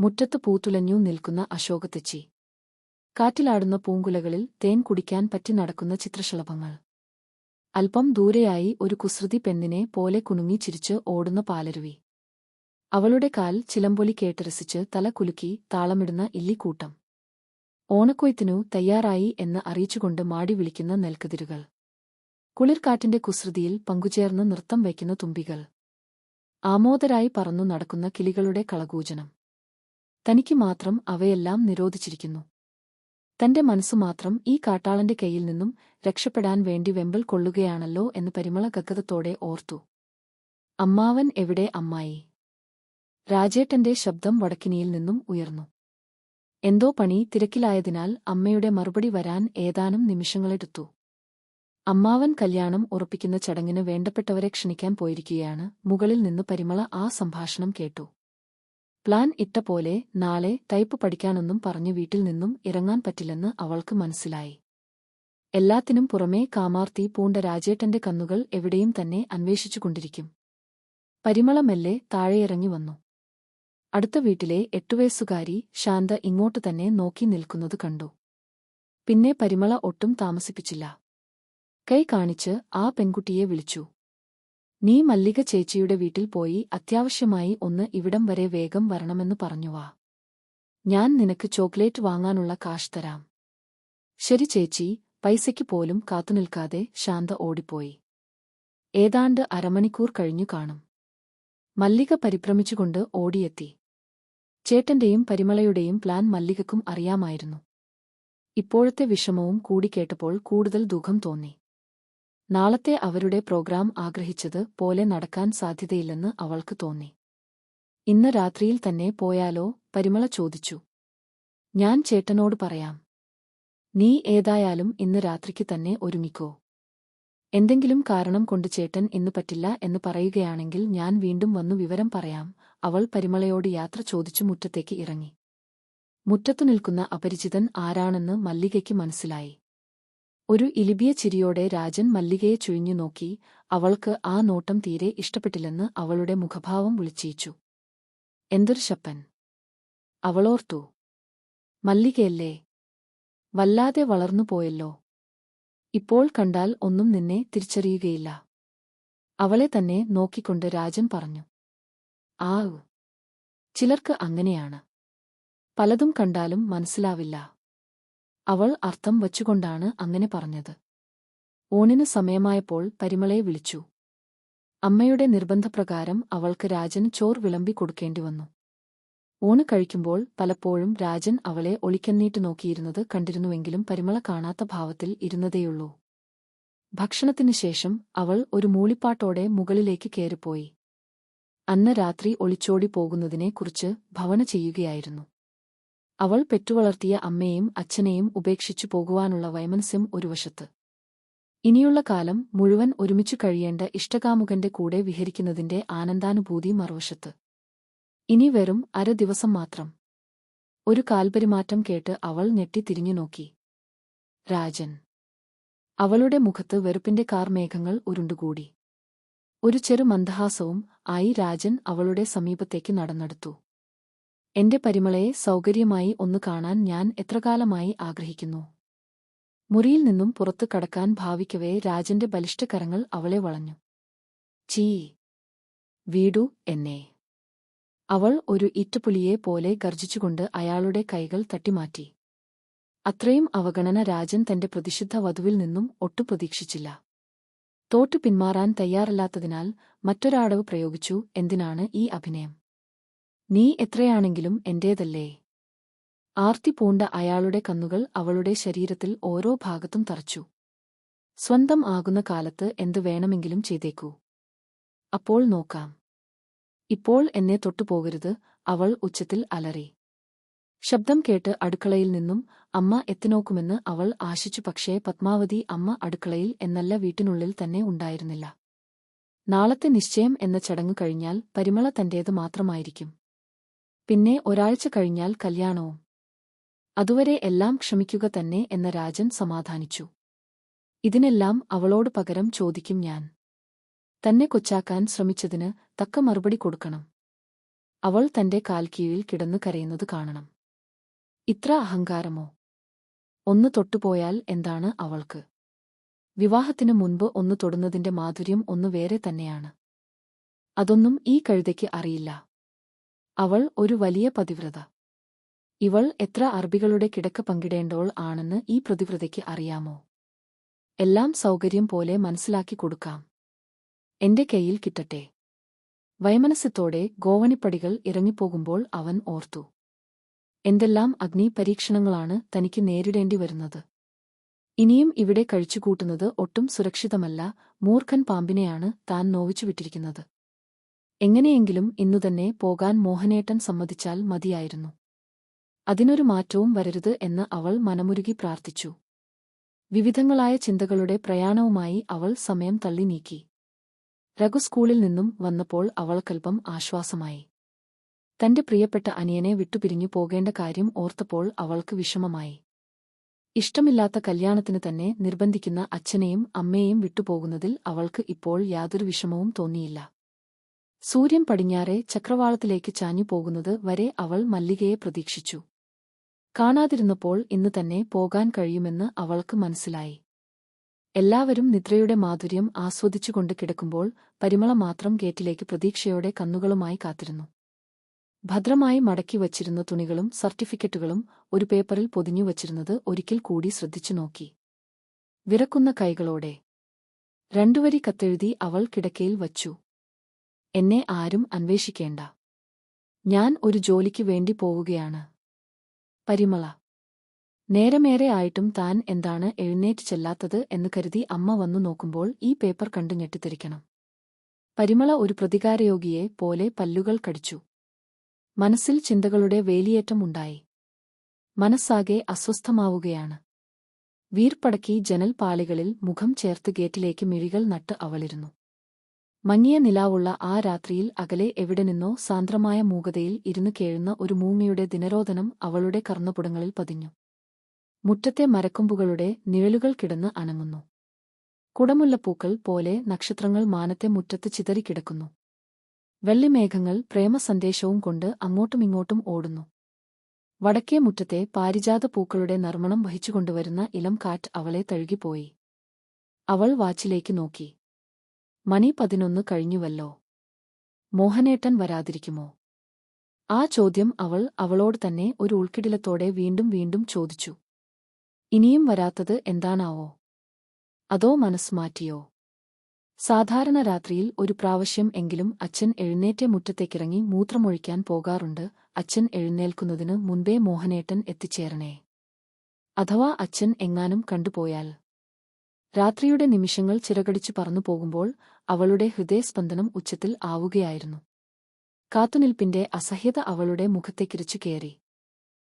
മുറ്റത്ത് പൂത്തുലഞ്ഞു നിൽക്കുന്ന അശോകത്തെച്ചി. കാറ്റിലാടുന്ന പൂങ്കുലകളിൽ തേൻ കുടിക്കാൻ പറ്റി നടക്കുന്ന ചിത്രശലഭങ്ങൾ. അല്പം ദൂരെയായി ഒരു കുസൃതി പെണ്ണിനെ പോലെ കുണുങ്ങി ചിരിച്ച് ഓടുന്ന പാലരുവി. അവളുടെ കാൽ ചിലമ്പൊലി കേട്ടരസിച്ച് തല കുലുക്കി താളമിടുന്ന ഇല്ലിക്കൂട്ടം. ഓണക്കൊയ്ത്തിനു തയ്യാറായി എന്ന് അറിയിച്ചുകൊണ്ട് മാടി വിളിക്കുന്ന നെൽക്കതിരുകൾ. കുളിർക്കാറ്റിന്റെ കുസൃതിയിൽ പങ്കുചേർന്ന് നൃത്തം വയ്ക്കുന്ന തുമ്പികൾ. ആമോദരായി പറന്നു നടക്കുന്ന കിളികളുടെ കളകൂജനം. തനിക്ക് മാത്രം അവയെല്ലാം നിരോധിച്ചിരിക്കുന്നു. തന്റെ മനസ്സു മാത്രം ഈ കാട്ടാളന്റെ കയ്യിൽ നിന്നും രക്ഷപ്പെടാൻ വേണ്ടി വെമ്പൽ കൊള്ളുകയാണല്ലോ എന്ന് പരിമള ഗഗതത്തോടെ ഓർത്തു. അമ്മാവൻ എവിടെ അമ്മായി? രാജേട്ടന്റെ ശബ്ദം വടക്കിനിയിൽ നിന്നും ഉയർന്നു. എന്തോ പണി തിരക്കിലായതിനാൽ അമ്മയുടെ മറുപടി വരാൻ ഏതാനും നിമിഷങ്ങളെടുത്തു. അമ്മാവൻ കല്യാണം ഉറപ്പിക്കുന്ന ചടങ്ങിന് വേണ്ടപ്പെട്ടവരെ ക്ഷണിക്കാൻ പോയിരിക്കുകയാണ്. മുകളിൽ നിന്ന് പരിമള ആ സംഭാഷണം കേട്ടു. പ്ലാൻ ഇട്ട പോലെ നാളെ ടൈപ്പ് പഠിക്കാനൊന്നും പറഞ്ഞു വീട്ടിൽ നിന്നും ഇറങ്ങാൻ പറ്റില്ലെന്ന് അവൾക്ക് മനസ്സിലായി. എല്ലാത്തിനും പുറമേ കാമാർത്തി പൂണ്ട രാജേട്ടന്റെ കന്നുകൾ എവിടെയും തന്നെ അന്വേഷിച്ചുകൊണ്ടിരിക്കും. പരിമള മെല്ലെ താഴെയിറങ്ങി വന്നു. അടുത്ത വീട്ടിലെ എട്ടുവയസ്സുകാരി ശാന്ത ഇങ്ങോട്ട് തന്നെ നോക്കി നിൽക്കുന്നത് കണ്ടു. പിന്നെ പരിമള ഒട്ടും താമസിപ്പിച്ചില്ല. കൈ കാണിച്ച് ആ പെൺകുട്ടിയെ വിളിച്ചു. നീ മല്ലിക ചേച്ചിയുടെ വീട്ടിൽ പോയി അത്യാവശ്യമായി ഒന്ന് ഇവിടം വരെ വേഗം വരണമെന്ന് പറഞ്ഞുവാ ഞാൻ നിനക്ക് ചോക്ലേറ്റ് വാങ്ങാനുള്ള കാശ് തരാം. ശരി ചേച്ചി പൈസയ്ക്ക് പോലും കാത്തുനിൽക്കാതെ ശാന്ത ഓടിപ്പോയി. ഏതാണ്ട് അരമണിക്കൂർ കഴിഞ്ഞു കാണും. മല്ലിക പരിഭ്രമിച്ചുകൊണ്ട് ഓടിയെത്തി. ചേട്ടന്റെയും പരിമളയുടെയും പ്ലാൻ മല്ലികക്കും അറിയാമായിരുന്നു. ഇപ്പോഴത്തെ വിഷമവും കൂടിക്കേട്ടപ്പോൾ കൂടുതൽ ദുഃഖം തോന്നി. നാളത്തെ അവരുടെ പ്രോഗ്രാം ആഗ്രഹിച്ചത് പോലെ നടക്കാൻ സാധ്യതയില്ലെന്ന് അവൾക്ക് തോന്നി. ഇന്ന് രാത്രിയിൽ തന്നെ പോയാലോ? പരിമള ചോദിച്ചു. ഞാൻ ചേട്ടനോട് പറയാം. നീ ഏതായാലും ഇന്ന് രാത്രിക്ക് തന്നെ ഒരുമിക്കോ? എന്തെങ്കിലും കാരണം കൊണ്ട് ചേട്ടൻ ഇന്ന് പറ്റില്ല എന്ന് പറയുകയാണെങ്കിൽ ഞാൻ വീണ്ടും വന്നു വിവരം പറയാം. അവൾ പരിമളയോട് യാത്ര ചോദിച്ചു മുറ്റത്തേക്ക് ഇറങ്ങി. മുറ്റത്തു നിൽക്കുന്ന അപരിചിതൻ ആരാണെന്ന് മല്ലികയ്ക്ക് മനസ്സിലായി. ഒരു ഇലിബിയ ചിരിയോടെ രാജൻ മല്ലികയെ ചുഴിഞ്ഞു നോക്കി. അവൾക്ക് ആ നോട്ടം തീരെ ഇഷ്ടപ്പെട്ടില്ലെന്ന് അവളുടെ മുഖഭാവം വിളിച്ചീച്ചു. എന്തൊരു ശപ്പൻ. അവളോർത്തു. മല്ലികയല്ലേ. വല്ലാതെ വളർന്നുപോയല്ലോ ഇപ്പോൾ കണ്ടാൽ ഒന്നും നിന്നെ തിരിച്ചറിയുകയില്ല അവളെ തന്നെ നോക്കിക്കൊണ്ട് രാജൻ പറഞ്ഞു. ആ ചിലർക്ക് അങ്ങനെയാണ്. പലതും കണ്ടാലും മനസ്സിലാവില്ല. അവൾ അർത്ഥം വച്ചുകൊണ്ടാണ് അങ്ങനെ പറഞ്ഞത്. ഊണിന് സമയമായപ്പോൾ പരിമളയെ വിളിച്ചു. അമ്മയുടെ നിർബന്ധപ്രകാരം അവൾക്ക് രാജൻ ചോർ വിളമ്പി കൊടുക്കേണ്ടി വന്നു. ഊണ് കഴിക്കുമ്പോൾ പലപ്പോഴും രാജൻ അവളെ ഒളിക്കന്നീട്ട് നോക്കിയിരുന്നത് കണ്ടിരുന്നുവെങ്കിലും പരിമള കാണാത്ത ഭാവത്തിൽ ഇരുന്നതേയുള്ളൂ. ഭക്ഷണത്തിനു ശേഷം അവൾ ഒരു മൂളിപ്പാട്ടോടെ മുകളിലേക്ക് കയറിപ്പോയി. അന്ന് രാത്രി ഒളിച്ചോടി പോകുന്നതിനെക്കുറിച്ച് ഭവന ചെയ്യുകയായിരുന്നു. അവൾ പെറ്റുവളർത്തിയ അമ്മയെയും അച്ഛനെയും ഉപേക്ഷിച്ചു പോകുവാനുള്ള വൈമനസ്യം ഒരു വശത്ത്. ഇനിയുള്ള കാലം മുഴുവൻ ഒരുമിച്ചു കഴിയേണ്ട ഇഷ്ടകാമുകന്റെ കൂടെ വിഹരിക്കുന്നതിന്റെ ആനന്ദാനുഭൂതി മറുവശത്ത്. ഇനി വെറും അര ദിവസം മാത്രം. ഒരു കാൽപരിമാറ്റം കേട്ട് അവൾ ഞെട്ടി തിരിഞ്ഞു നോക്കി. രാജൻ. അവളുടെ മുഖത്ത് വെറുപ്പിന്റെ കാർമേഘങ്ങൾ ഉരുണ്ടുകൂടി. ഒരു ചെറു മന്ദഹാസവും ആയി രാജൻ അവളുടെ സമീപത്തേക്ക് നടന്നെടുത്തു. എന്റെ പരിമളയെ സൗകര്യമായി ഒന്ന് കാണാൻ ഞാൻ എത്രകാലമായി ആഗ്രഹിക്കുന്നു. മുറിയിൽ നിന്നും പുറത്തു കടക്കാൻ ഭാവിക്കവേ രാജന്റെ ബലിഷ്ഠകരങ്ങൾ അവളെ വളഞ്ഞു. ചീ വീടു എന്നെ. അവൾ ഒരു ഇറ്റുപുലിയെ പോലെ ഗർജിച്ചുകൊണ്ട് അയാളുടെ കൈകൾ തട്ടിമാറ്റി. അത്രയും അവഗണന രാജൻ തന്റെ പ്രതിഷിദ്ധ വധുവിൽ നിന്നും ഒട്ടു പ്രതീക്ഷിച്ചില്ല. തോറ്റു പിന്മാറാൻ തയ്യാറല്ലാത്തതിനാൽ മറ്റൊരാടവ് പ്രയോഗിച്ചു എന്തിനാണ് ഈ അഭിനയം? നീ എത്രയാണെങ്കിലും എന്റേതല്ലേ. ആർത്തി പൂണ്ട അയാളുടെ കന്നുകൾ അവളുടെ ശരീരത്തിൽ ഓരോ ഭാഗത്തും തറച്ചു. സ്വന്തം ആകുന്ന കാലത്ത് എന്തു വേണമെങ്കിലും ചെയ്തേക്കൂ. അപ്പോൾ നോക്കാം. ഇപ്പോൾ എന്നെ തൊട്ടുപോകരുത് അവൾ ഉച്ചത്തിൽ അലറി. ശബ്ദം കേട്ട് അടുക്കളയിൽ നിന്നും അമ്മ എത്തിനോക്കുമെന്ന് അവൾ ആശിച്ചു പക്ഷേ പത്മാവതി അമ്മ അടുക്കളയിൽ എന്നല്ല വീട്ടിനുള്ളിൽ തന്നെ ഉണ്ടായിരുന്നില്ല. നാളത്തെ നിശ്ചയം എന്ന ചടങ്ങ് കഴിഞ്ഞാൽ പരിമള തന്റേത് മാത്രമായിരിക്കും. പിന്നെ ഒരാഴ്ച കഴിഞ്ഞാൽ കല്യാണവും. അതുവരെ എല്ലാം ക്ഷമിക്കുക തന്നെ എന്ന രാജൻ സമാധാനിച്ചു. ഇതിനെല്ലാം അവളോട് പകരം ചോദിക്കും ഞാൻ. തന്നെ കൊച്ചാക്കാൻ ശ്രമിച്ചതിന് തക്ക മറുപടി കൊടുക്കണം. അവൾ തന്റെ കാൽക്കീഴിൽ കിടന്നു കരയുന്നത് കാണണം. ഇത്ര അഹങ്കാരമോ? ഒന്ന് തൊട്ടുപോയാൽ എന്താണ് അവൾക്ക്? വിവാഹത്തിനു മുൻപ് ഒന്ന് തൊടുന്നതിന്റെ മാധുര്യം ഒന്ന് വേറെ തന്നെയാണ്. അതൊന്നും ഈ കഴുതയ്ക്ക് അറിയില്ല. അവൾ ഒരു വലിയ പതിവ്രത. ഇവൾ എത്ര അറബികളുടെ കിടക്ക പങ്കിടേണ്ടവൾ ആണെന്ന് ഈ പ്രതിവ്രതയ്ക്ക് അറിയാമോ? എല്ലാം സൗകര്യം പോലെ മനസ്സിലാക്കി കൊടുക്കാം. എന്റെ കയ്യിൽ കിട്ടട്ടെ. വൈമനസ്യത്തോടെ ഗോവണിപ്പടികൾ ഇറങ്ങിപ്പോകുമ്പോൾ അവൻ ഓർത്തു. എന്തെല്ലാം അഗ്നി പരീക്ഷണങ്ങളാണ് തനിക്ക് നേരിടേണ്ടി വരുന്നത്. ഇനിയും ഇവിടെ കഴിച്ചുകൂട്ടുന്നത് ഒട്ടും സുരക്ഷിതമല്ല മൂർഖൻ പാമ്പിനെയാണ് താൻ നോവിച്ചു വിട്ടിരിക്കുന്നത്. എങ്ങനെയെങ്കിലും ഇന്നുതന്നെ പോകാൻ മോഹനേട്ടൻ സമ്മതിച്ചാൽ മതിയായിരുന്നു. അതിനൊരു മാറ്റവും വരരുത് എന്ന് അവൾ മനമുരുകി പ്രാർത്ഥിച്ചു. വിവിധങ്ങളായ ചിന്തകളുടെ പ്രയാണവുമായി അവൾ സമയം തള്ളി നീക്കി. രഘു സ്കൂളിൽ നിന്നും വന്നപ്പോൾ അവൾക്കൽപ്പം ആശ്വാസമായി. തന്റെ പ്രിയപ്പെട്ട അനിയനെ വിട്ടുപിരിഞ്ഞു പോകേണ്ട കാര്യം ഓർത്തപ്പോൾ അവൾക്ക് വിഷമമായി. ഇഷ്ടമില്ലാത്ത കല്യാണത്തിന് തന്നെ നിർബന്ധിക്കുന്ന അച്ഛനെയും അമ്മയെയും വിട്ടുപോകുന്നതിൽ അവൾക്ക് ഇപ്പോൾ യാതൊരു വിഷമവും തോന്നിയില്ല. സൂര്യൻ പടിഞ്ഞാറെ ചക്രവാളത്തിലേക്ക് ചാഞ്ഞു പോകുന്നത് വരെ അവൾ മല്ലികയെ പ്രതീക്ഷിച്ചു. കാണാതിരുന്നപ്പോൾ ഇന്ന് തന്നെ പോകാൻ കഴിയുമെന്ന് അവൾക്ക് മനസ്സിലായി. എല്ലാവരും നിദ്രയുടെ മാധുര്യം ആസ്വദിച്ചുകൊണ്ട് കിടക്കുമ്പോൾ പരിമള മാത്രം ഗേറ്റിലേക്ക് പ്രതീക്ഷയോടെ കന്നുകളുമായി കാത്തിരുന്നു. ഭദ്രമായി മടക്കി വച്ചിരുന്ന തുണികളും സർട്ടിഫിക്കറ്റുകളും ഒരു പേപ്പറിൽ പൊതിഞ്ഞു വച്ചിരുന്നത് ഒരിക്കൽ കൂടി ശ്രദ്ധിച്ചു നോക്കി. വിറക്കുന്ന കൈകളോടെ. രണ്ടുവരി കത്തെഴുതി അവൾ കിടക്കയിൽ വച്ചു. എന്നെ ആരും അന്വേഷിക്കേണ്ട. ഞാൻ ഒരു ജോലിക്ക് വേണ്ടി പോവുകയാണ്. പരിമള. നേരമേറെ ആയിട്ടും താൻ എന്താണ് എഴുന്നേറ്റ് ചെല്ലാത്തത് എന്ന് കരുതി അമ്മ വന്നു നോക്കുമ്പോൾ ഈ പേപ്പർ കണ്ടു ഞെട്ടിത്തിരിക്കണം പരിമള ഒരു പ്രതികാരയോഗിയെ പോലെ പല്ലുകൾ കടിച്ചു. മനസ്സിൽ ചിന്തകളുടെ വേലിയേറ്റം ഉണ്ടായി. മനസ്സാകെ അസ്വസ്ഥമാവുകയാണ്. വീർപ്പടക്കി ജനൽപാളികളിൽ മുഖം ചേർത്ത് ഗേറ്റിലേക്ക് മിഴികൾ നട്ട് അവളിരുന്നു. മങ്ങിയ നിലാവുള്ള ആ രാത്രിയിൽ അകലെ എവിടെ നിന്നോ സാന്ദ്രമായ മൂകതയിൽ ഇരുന്നു കേഴുന്ന ഒരു മൂങ്ങയുടെ ദിനരോധനം അവളുടെ കർണപുടങ്ങളിൽ പതിഞ്ഞു. മുറ്റത്തെ മരക്കൊമ്പുകളുടെ നിഴലുകൾ കിടന്ന് അനങ്ങുന്നു. കുടമുല്ലപ്പൂക്കൾ പോലെ നക്ഷത്രങ്ങൾ മാനത്തെ മുറ്റത്ത് ചിതറിക്കിടക്കുന്നു വെള്ളിമേഘങ്ങൾ പ്രേമസന്ദേശവും കൊണ്ട് അങ്ങോട്ടുമിങ്ങോട്ടും ഓടുന്നു. വടക്കേ മുറ്റത്തെ പാരിജാത പൂക്കളുടെ നർമ്മണം വഹിച്ചുകൊണ്ടുവരുന്ന ഇളം കാറ്റ് അവളെ തഴുകിപ്പോയി. അവൾ വാച്ചിലേക്ക് നോക്കി. മണി പതിനൊന്ന് കഴിഞ്ഞുവല്ലോ. മോഹനേട്ടൻ വരാതിരിക്കുമോ? ആ ചോദ്യം അവൾ അവളോട് തന്നെ ഒരു ഉൾക്കിടിലത്തോടെ വീണ്ടും വീണ്ടും ചോദിച്ചു. ഇനിയും വരാത്തത് എന്താണാവോ? അതോ മനസ്സുമാറ്റിയോ സാധാരണ രാത്രിയിൽ ഒരു പ്രാവശ്യം എങ്കിലും അച്ഛൻ എഴുന്നേറ്റ മുറ്റത്തേക്കിറങ്ങി മൂത്രമൊഴിക്കാൻ പോകാറുണ്ട്. അച്ഛൻ എഴുന്നേൽക്കുന്നതിന് മുൻപേ മോഹനേട്ടൻ എത്തിച്ചേരണേ. അഥവാ അച്ഛൻ എങ്ങാനും കണ്ടുപോയാൽ. രാത്രിയുടെ നിമിഷങ്ങൾ ചിറകടിച്ചു പറന്നു പോകുമ്പോൾ അവളുടെ ഹൃദയസ്പന്ദനം ഉച്ചത്തിൽ ആവുകയായിരുന്നു. കാത്തുനിൽപ്പിന്റെ അസഹ്യത അവളുടെ മുഖത്തേക്കിരിച്ചു കയറി.